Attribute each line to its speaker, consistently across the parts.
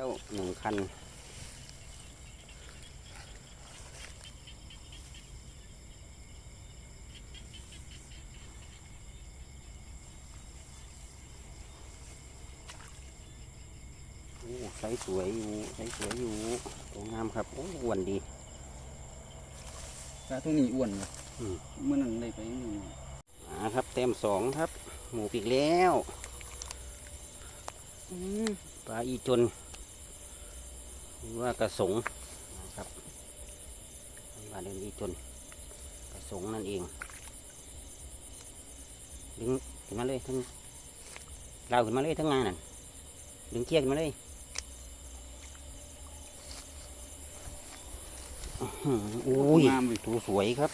Speaker 1: แล้วหนึ่งคัน โอ้ไซส์สวยอยู่ไซส์สวยอยู่สวยงามครับ โอ้อ้วนดี
Speaker 2: ปลาตัวนี้อ้วนเลย
Speaker 1: อืม
Speaker 2: เมื่อนั้นได้ไปหนึ่ง
Speaker 1: อ่าครับเต็มสองครับ หมูปีกแล้วอืมปลาอีจนห รือว่ากระสงนะครับปลาเดินอีจนกระสงนั่นเองดึงขึ้นมาเลยทั้งเราวขึ้นมาเลยทั้งงานนั่นดึงเชือกขึ้นมาเลยอื้อหืออุ้ย
Speaker 2: งามเลย
Speaker 1: ตัวสวยครับ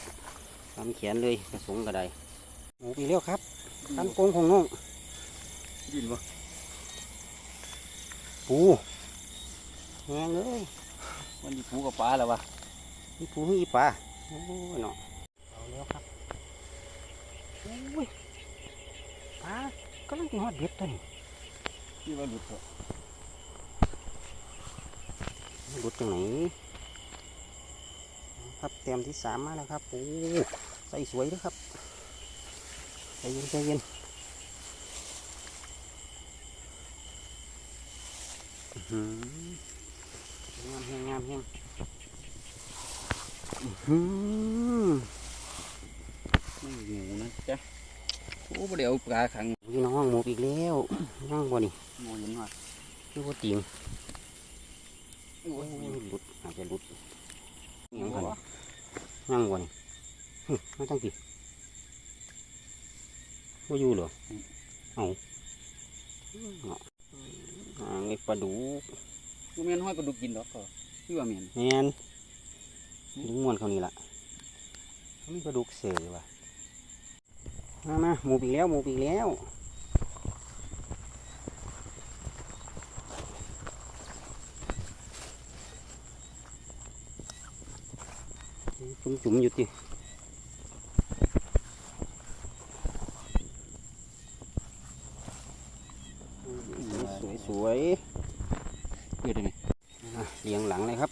Speaker 1: ทำแขนเลยกระสงกระไดหมูปีกแล้วครับคันโกงของน้อง
Speaker 2: ยินบ่
Speaker 1: ปู แหงเลย
Speaker 2: วันนี้ปูกับปลาแล้ววะ
Speaker 1: นี่ปูนี่ปลาโอ้ยเนาะเอาแล้วครับโอ้ยปลากำลังกินฮอดเบ็ดตัวนี้
Speaker 2: ที่ว่าหลุดเถอะ
Speaker 1: หลุดตรงไหนครับเตรียมที่สามมาแล้วครับโอ้ใส่สวยด้วยครับใจเย็นใจเย็นอื้อหืองามแห้งงามแห้งอื้อหือ
Speaker 2: ไม่อยู่นะจ๊ะโอ้บ่ได้เอาปลาขัง
Speaker 1: พี่น้องหมูอีกแล้วย่างบ่นี่
Speaker 2: โมเห็นว่า
Speaker 1: คือว่าจริง
Speaker 2: โอ้
Speaker 1: โอ้
Speaker 2: ย
Speaker 1: ยหลุดอาจจะหลุดยังไงย่างบ่นี่หึไม่ต้องกินว่าอยู่เหรอเอาเนาะอ่าไอ้ปลาดุก
Speaker 2: บ่แม่นห้อยปลาดุกกินดอกก็ที่ว่าแม่น
Speaker 1: แมนดึงมวนเขานี่ละมีปลาดุกเสือว่ะมามาหมูปีกแล้วหมูปีกแล้วจุ่มจุ่มๆอยู่ติสวยสวย
Speaker 2: เกิดได้ไหม
Speaker 1: ๆอะ เรียงหลังเลยครับ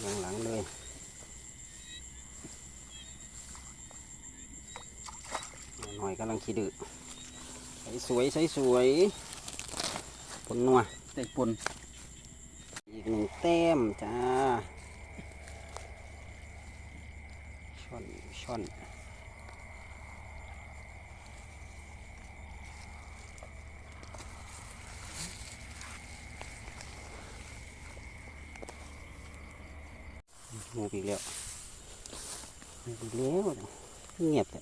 Speaker 1: เรียงหลังเลยหน่อยกำลังขี้ดื้อใส่สวยใส่สวยผลนัว
Speaker 2: แต่ปน
Speaker 1: อีกหนึ่งแต้มจ้าช่อนช่อนห มูปีกแล้วหมูปีกแล้วเงียบแต่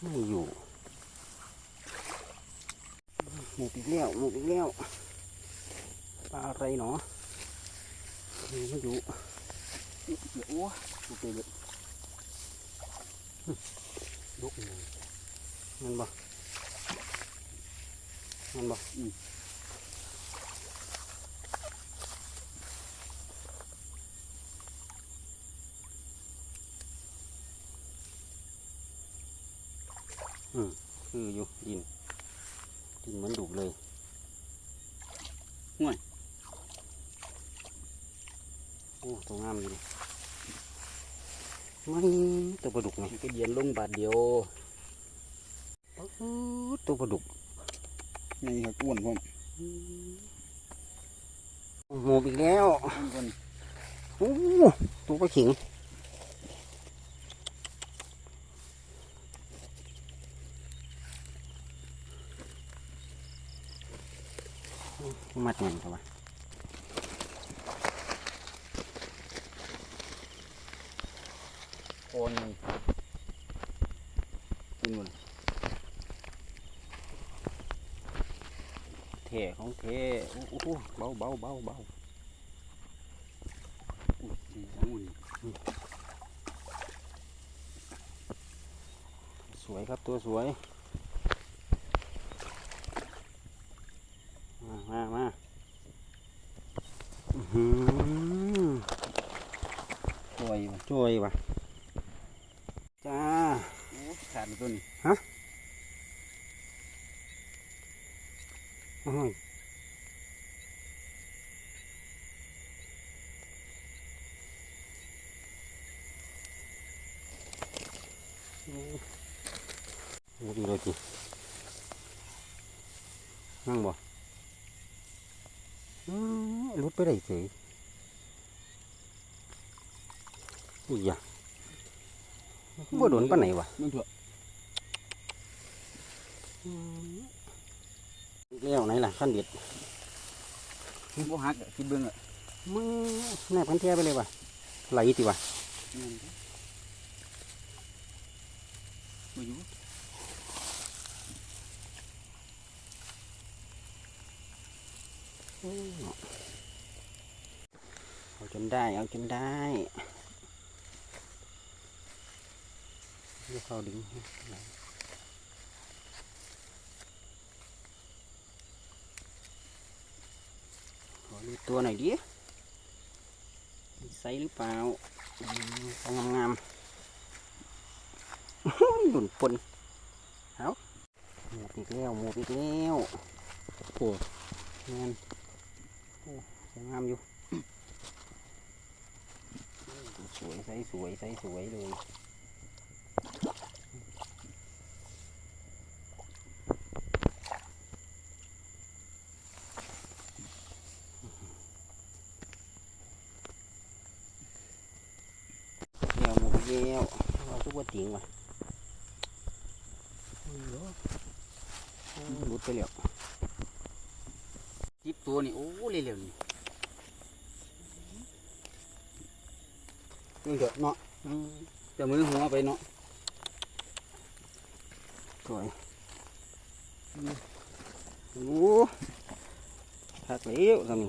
Speaker 1: ไม่อยู่หมูปีกแล้วหมูปีกแล้วปลาอะไรหนอไม่อยู่
Speaker 2: เดี๋ยวโอ้โอเคเลย
Speaker 1: ลุกมันบ่มันบ่อืม อืมคืออยู่ดิน ดินเหมือนดุเลยโอ้ตัวงามอยู่ดิไม่ตัวปลาดุกไง
Speaker 2: มันก็เย็นลงบาทเดียว
Speaker 1: ปื๊ดตัวปลาดุก
Speaker 2: นี่ครับอ้วนพร้อม
Speaker 1: หมูอีกแล้ว
Speaker 2: อ้วน
Speaker 1: โอ้ตัวปลาขิง มัดเงินเขาวะ
Speaker 2: โคนมันกินหมด
Speaker 1: เทของเทโอ้โหเบาเบาเบาเบา
Speaker 2: อุ้ยนี่ของอุ่น
Speaker 1: สวยครับตัวสวย มา มา มาอื้อหือ
Speaker 2: สวยว่ะ
Speaker 1: ช่วยว่ะจ้า
Speaker 2: โอ้ขาดแล้วตัวนี้
Speaker 1: โอ้ยโอ้โหดีเลยจีนั่งบ่อืม รุดไปได้เฉยอุ้ยอะบ่โดนปานไหนวะ
Speaker 2: มึงเถอะ
Speaker 1: เลี้ยวไหนล่ะขั้นเด็ด
Speaker 2: บ่หักอะคิดเบิ่งอะ
Speaker 1: มึงแนบกันเทียไปเลยวะไหลติวะ
Speaker 2: บ่อยู่
Speaker 1: เอา จนได้เอาจนได้ดี๋ยวเข้าดึงขอดูตัวหน่อยดิมีไซส์หรือเปล่าอืมเอางามๆหลุนปนเอาหมูปีกแล้วหมูปีกแล้วโอ้เงินโอ้สวยงามอยู่ ส วยใสสวยใสสวยเลยเดี๋ยวหมูเยี่ยวเราทุกว่าติงว่ะหลุดไปแล้ว
Speaker 2: จิบตัวนี่โอ้เร็วๆนี่
Speaker 1: นี่เถอะเนาะ
Speaker 2: อืมจะมือหัวไปเนาะ
Speaker 1: สวยโอ้ทักเลี้ยวสามี